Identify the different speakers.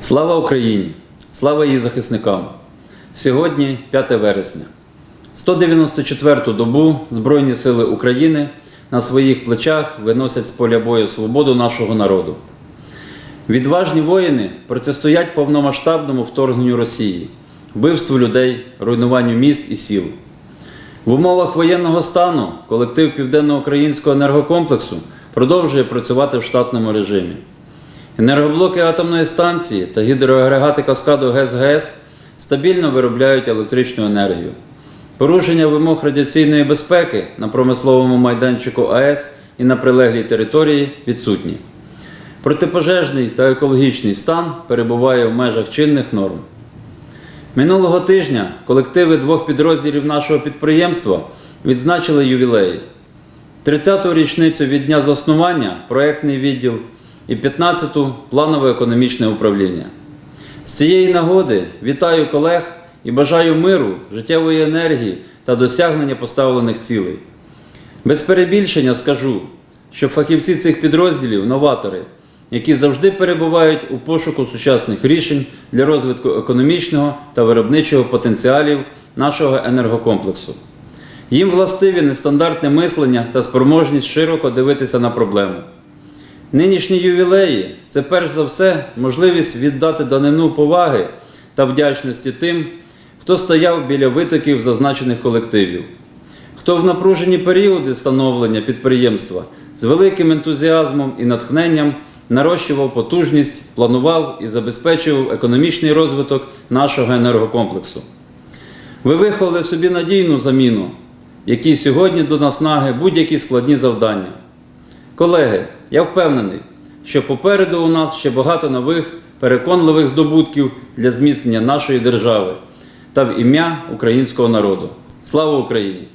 Speaker 1: Слава Україні! Слава її захисникам! Сьогодні 5 вересня. 194-ту добу Збройні Сили України на своїх плечах виносять з поля бою свободу нашого народу. Відважні воїни протистоять повномасштабному вторгненню Росії, вбивству людей, руйнуванню міст і сіл. В умовах воєнного стану колектив Південноукраїнського енергокомплексу продовжує працювати в штатному режимі. Енергоблоки атомної станції та гідроагрегати каскаду ГЕС-ГЕС стабільно виробляють електричну енергію. Порушення вимог радіаційної безпеки на промисловому майданчику АЕС і на прилеглій території відсутні. Протипожежний та екологічний стан перебуває в межах чинних норм. Минулого тижня колективи двох підрозділів нашого підприємства відзначили ювілеї. 30-ту річницю від дня заснування проєктний відділ і 15-ту планове економічне управління. З цієї нагоди вітаю колег і бажаю миру, життєвої енергії та досягнення поставлених цілей. Без перебільшення скажу, що фахівці цих підрозділів новатори, які завжди перебувають у пошуку сучасних рішень для розвитку економічного та виробничого потенціалів нашого енергокомплексу. Їм властиві нестандартне мислення та спроможність широко дивитися на проблему. Нинішні ювілеї це перш за все можливість віддати данину поваги та вдячності тим, хто стояв біля витоків зазначених колективів, хто в напружені періоди становлення підприємства з великим ентузіазмом і натхненням нарощував потужність, планував і забезпечував економічний розвиток нашого енергокомплексу. Ви виховали собі надійну заміну, якій сьогодні до наснаги будь-які складні завдання. Колеги, я впевнений, що попереду у нас ще багато нових переконливих здобутків для зміцнення нашої держави та в ім'я українського народу. Слава Україні!